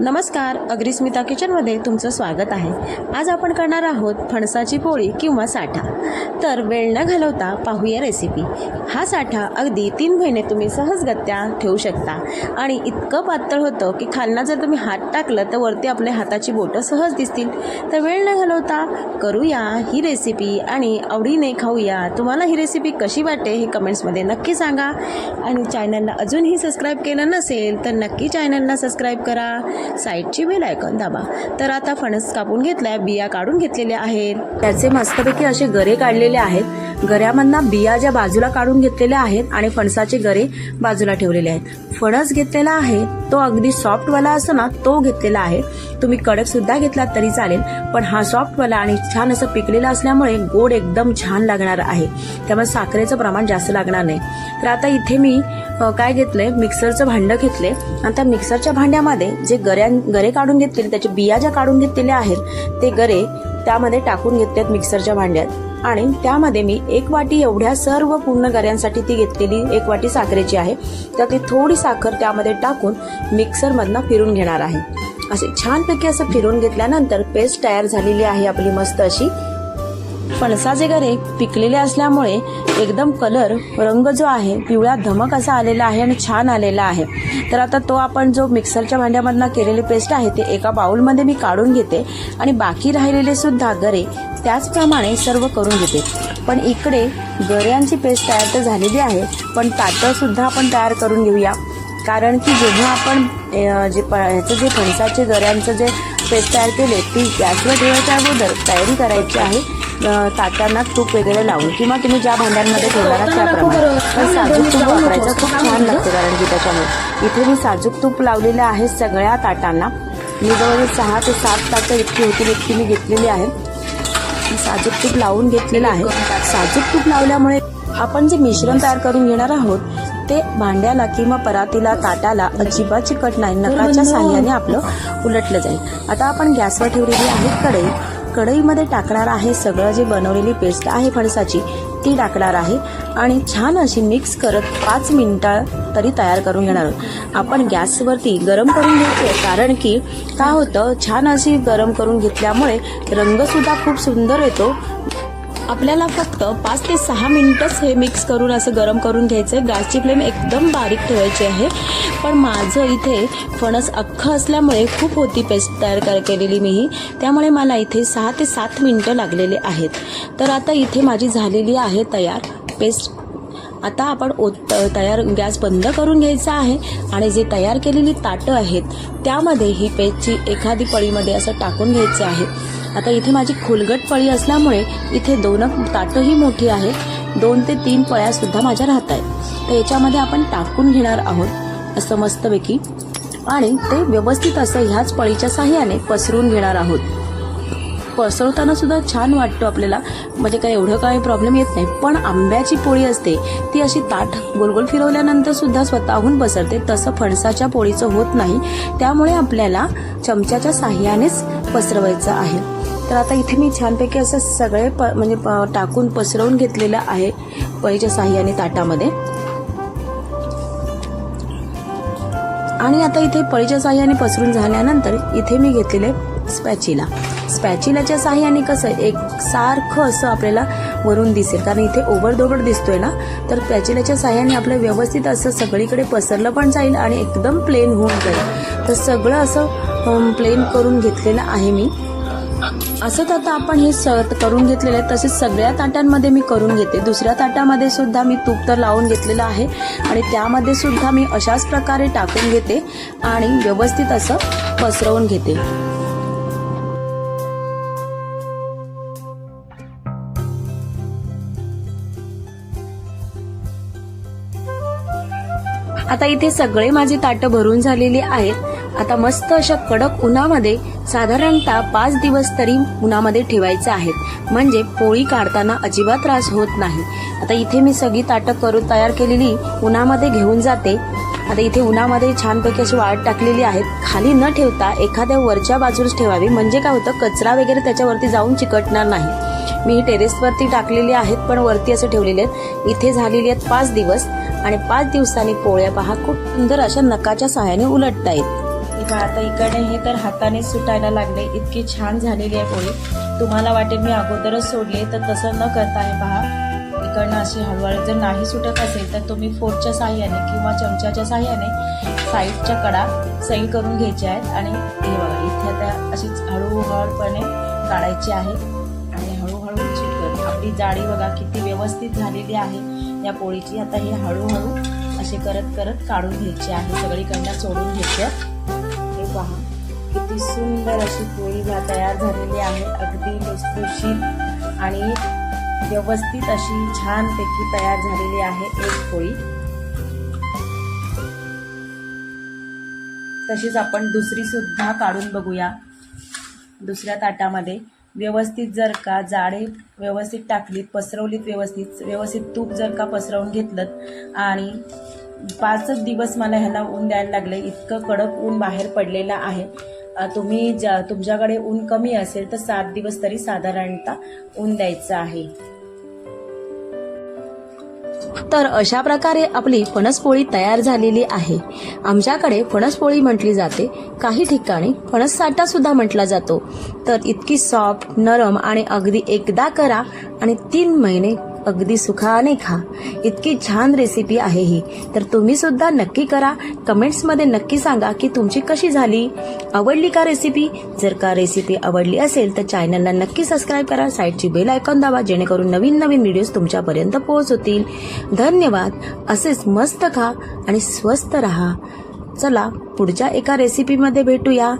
नमस्कार अग्रिस्मिता किचनमध्ये तुमचं स्वागत आहे. आज आपण करणार आहोत फणसाची पोळी किंवा साठा. तर वेळ न घालवता पाहूया रेसिपी हा साठा अगदी तीन महिने तुम्ही सहजगत्या ठेवू शकता. आणि इतकं पातळ होतं की खालना जर तुम्ही हात टाकलं तर वरती आपल्या हाताची बोटं सहज दिसतील. तर वेळ न घालवता करूया ही रेसिपी आणि आवडीने खाऊया. तुम्हाला ही रेसिपी कशी वाटते हे कमेंट्समध्ये नक्की सांगा. आणि चॅनलला अजूनही सबस्क्राईब केलं नसेल तर नक्की चॅनलला सबस्क्राईब करा. साईडची बेल आयकॉन दाबा तर आता फणस कापून घेतलाय बिया काढून घेतलेल्या आहेत. त्याचे मस्तपैकी असे गरे काढलेले आहेत. गऱ्यामधना बिया ज्या बाजूला काढून घेतलेल्या आहेत आणि फणसाचे गरे बाजूला ठेवलेले आहेत. फणस घेतलेला आहे तो अगदी सॉफ्टवाला असतो ना तो घेतलेला आहे. तुम्ही कडक सुद्धा घेतलात तरी चालेल पण हा सॉफ्टवाला आणि छान असं पिकलेला असल्यामुळे गोड एकदम छान लागणार आहे. त्यामुळे साखरेचं प्रमाण जास्त लागणार नाही. तर आता इथे मी काय घेतलंय? मिक्सरचं भांडं घेतले आणि त्या मिक्सरच्या भांड्यामध्ये जे गऱ्या गरे काढून घेतलेले त्याचे बिया ज्या काढून घेतलेल्या आहेत ते गरे त्यामध्ये टाकून घेतलेत मिक्सरच्या भांड्यात. आणि त्यामध्ये मी एक वाटी एवढ्या सर्व पूर्ण गऱ्यांसाठी ती घेतलेली एक वाटी साखरेची आहे. तर ती थोडी साखर त्यामध्ये टाकून मिक्सरमधनं फिरून घेणार आहे. असे छानपैकी असं फिरून घेतल्यानंतर पेस्ट तयार झालेली आहे आपली मस्त अशी. फणसाचे गरे पिकलेले असल्यामुळे एकदम कलर रंग जो आहे पिवळा धमक असा आलेला आहे आणि छान आलेला आहे. तर आता तो आपण जो मिक्सरच्या भांड्यामधनं केलेली पेस्ट आहे ते एका बाउलमध्ये मी काढून घेते आणि बाकी राहिलेले सुद्धा गरे त्याचप्रमाणे सर्व करून घेते. पण इकडे गऱ्यांची पेस्ट तयार तर झालेली आहे पण ताटंसुद्धा आपण तयार करून घेऊया. कारण की जेव्हा आपण जे प- ह्याचं जे फणसाचे गऱ्यांचं जे पेस्ट तयार केले ती गॅसवर ठेवायच्या अगोदर तयारी करायची आहे. ताटांना तूप वगैरे लावून किंवा तुम्ही ज्या भांड्यांमध्ये ठेवणार त्याप्रमाणे. पण साजूक तूप वापरायचं खूप छान लागते कारण की त्याच्यामुळे. इथे मी साजूक तूप लावलेलं आहे सगळ्या ताटांना. मी जवळ सहा ते सात ताटं इतकी होती इतकी मी घेतलेली आहे. साजूक तूप लावून घेतलेलं आहे. साजूक तूप लावल्यामुळे आपण जे मिश्रण तयार करून घेणार आहोत ते भांड्याला किंवा परातीला ताटाला अजिबात चिकट नाही. नकाच्या साह्याने आपलं उलटलं जाईल. आता आपण गॅसवर ठेवलेली आहे कढई. कढईमध्ये टाकणार आहे सगळं जे बनवलेली पेस्ट आहे फणसाची ती टाकणार आहे आणि छान अशी मिक्स करत पाच मिनिटं तरी तयार करून घेणार आहोत. आपण गॅसवरती गरम करून घेतो कारण की काय होतं छान अशी गरम करून घेतल्यामुळे रंगसुद्धा खूप सुंदर येतो. आपल्याला फक्त पाच ते सहा मिनिटच हे मिक्स करून असं गरम करून घ्यायचं आहे गॅसची फ्लेम एकदम बारीक ठेवायची आहे. पण माझं इथे फणस अख्खं असल्यामुळे खूप होती पेस्ट तयार कर केलेली मीही त्यामुळे मला इथे सहा ते सात मिनटं लागलेले आहेत. तर आता इथे माझी झालेली आहे तयार पेस्ट. आता आपण ओ तयार गॅस बंद करून घ्यायचा आहे. आणि जे तयार केलेली ताटं आहेत त्यामध्ये ही पेस्टची एखादी पळीमध्ये असं टाकून घ्यायचं आहे. आता इथे माझी खोलगट पळी असल्यामुळे इथे दोन ताटंही मोठी आहेत दोन ते तीन पळ्यासुद्धा माझ्या राहत आहेत तर याच्यामध्ये आपण टाकून घेणार आहोत असं मस्तपैकी. आणि ते व्यवस्थित असं ह्याच पळीच्या साह्याने पसरून घेणार आहोत. पसरवताना सुद्धा छान वाटतो आपल्याला. म्हणजे काय एवढं काही प्रॉब्लेम येत नाही. पण आंब्याची पोळी असते ती अशी ताट गोलगोल फिरवल्यानंतर सुद्धा स्वतःहून पसरते. तसं फणसाच्या पोळीचं होत नाही. त्यामुळे आपल्याला चमच्याच्या साह्यानेच पसरवायचं आहे. तर आता इथे मी छानपैकी असं सगळे प म्हणजे प- टाकून पसरवून घेतलेलं आहे पळीच्या साह्याने ताटामध्ये. आणि आता इथे पळीच्या साह्याने पसरून झाल्यानंतर इथे मी घेतलेले स्पॅचिला. स्पॅचिलाच्या साह्याने कसं एक सारखं असं आपल्याला वरून दिसेल. कारण इथे ओबडधोबड दिसतोय ना तर स्पॅचिलाच्या साह्याने आपलं व्यवस्थित असं सगळीकडे पसरलं पण जाईल आणि एकदम प्लेन होऊन जाईल. तर सगळं असं प्लेन करून घेतलेलं आहे मी. असंच आता आपण हे स करून घेतलेलं आहे. तसेच सगळ्या ताट्यांमध्ये मी करून घेते. दुसऱ्या ताटामध्ये सुद्धा मी तूप तर लावून घेतलेलं आहे. आणि त्यामध्ये सुद्धा मी अशाच प्रकारे टाकून घेते आणि व्यवस्थित असं पसरवून घेते. आता इथे सगळे माझी ताटं भरून झालेली आहेत. आता मस्त अशा कडक उन्हामध्ये साधारणतः पाच दिवस तरी उन्हामध्ये ठेवायचे आहेत. म्हणजे पोळी काढताना अजिबात त्रास होत नाही. आता इथे मी सगळी ताटं करून तयार केलेली उन्हामध्ये घेऊन जाते. आता इथे उन्हामध्ये छानपैकी अशी वाळत टाकलेली आहेत. खाली न ठेवता एखाद्या वरच्या बाजूस ठेवावी. म्हणजे काय होतं? कचरा वगैरे त्याच्यावरती जाऊन चिकटणार नाही. मी टेरेसवरती टाकलेली आहेत पण वरती असे ठेवलेले आहेत. इथे झालेली आहेत पाच दिवस आणि पाच दिवसांनी पोळ्या पहा खूप सुंदर अशा नकाच्या सहाय्याने उलटता येत आता इकडे हे तर हाताने सुटायला लागले. इतकी छान झालेली आहे पोळी. तुम्हाला वाटेल मी अगोदरच सोडले तर तसं न करता हे पहा. इकडनं अशी हळूहळू जर नाही सुटत असेल तर तुम्ही फोर्कच्या साह्याने किंवा चमच्याच्या साह्याने साईडच्या कडा सैल करून घ्यायच्या आहेत. आणि हे बघा इथे त्या अशीच हळूहळूपणे काढायची आहे. हळूहळू चिटकत आपली जाडी बघा किती व्यवस्थित झालेली आहे या पोळीची. आता ही हळूहळू असे करत करत काढून घ्यायची आहे. सगळीकडनं सोडून घ्यायचं हे पहा किती सुंदर अशी पोळी भा- तयार झालेली आहे. अगदी लुसलुशीत आणि व्यवस्थित अशी छानपैकी तयार झालेली आहे एक पोळी. तशीच आपण दुसरी सुद्धा काढून बघूया. दुसऱ्या ताटामध्ये. व्यवस्थित जर का जाळे व्यवस्थित टाकलीत पसरवलीत व्यवस्थित व्यवस्थित तूप जर का पसरवून घेतलं आणि पाचच दिवस मला ह्याला ऊन द्यायला लागले इतकं कडक ऊन बाहेर पडलेलं आहे. तुम्ही ज्या तुमच्याकडे ऊन कमी असेल तर सात दिवस तरी साधारणतः ऊन द्यायचं आहे. तर अशा प्रकारे आपली फणसपोळी तयार झालेली आहे. आमच्याकडे फणसपोळी म्हटली जाते. काही ठिकाणी फणस साठा सुद्धा म्हटला जातो. तर इतकी सॉफ्ट नरम आणि अगदी एकदा करा आणि तीन महिने अगदी सुखाने खा. इतकी छान रेसिपी आहे ही. तर तुम्ही सुद्धा नक्की करा. कमेंट्समध्ये नक्की सांगा की तुमची कशी झाली? आवडली का रेसिपी जर का रेसिपी आवडली असेल तर चॅनलला नक्की सबस्क्राईब करा. साईडची बेल आयकॉन दाबा जेणेकरून नवीन नवीन व्हिडिओज तुमच्यापर्यंत पोहोचतील. धन्यवाद. असेच मस्त खा आणि स्वस्त रहा. चला पुढच्या एका रेसिपीमध्ये भेटूया.